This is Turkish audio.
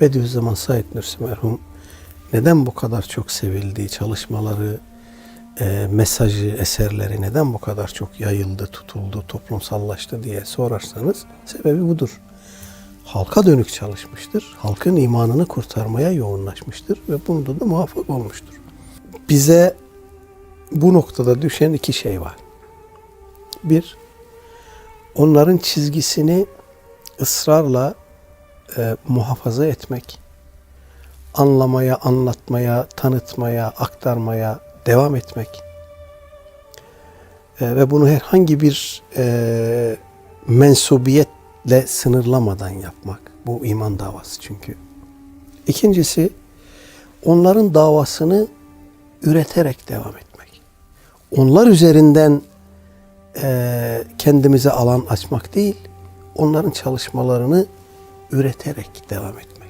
Bediüzzaman Said Nursi merhum neden bu kadar çok sevildi, çalışmaları, e, mesajı, eserleri neden bu kadar çok yayıldı, tutuldu, toplumsallaştı diye sorarsanız sebebi budur. Halka dönük çalışmıştır. Halkın imanını kurtarmaya yoğunlaşmıştır ve bunda da muvaffak olmuştur. Bize bu noktada düşen iki şey var. Bir, onların çizgisini ısrarla e, muhafaza etmek, anlamaya, anlatmaya, tanıtmaya, aktarmaya devam etmek E, ve bunu herhangi bir e, mensubiyetle sınırlamadan yapmak. Bu iman davası çünkü. İkincisi, onların davasını üreterek devam etmek. Onlar üzerinden e, kendimize alan açmak değil, onların çalışmalarını üreterek devam etmek.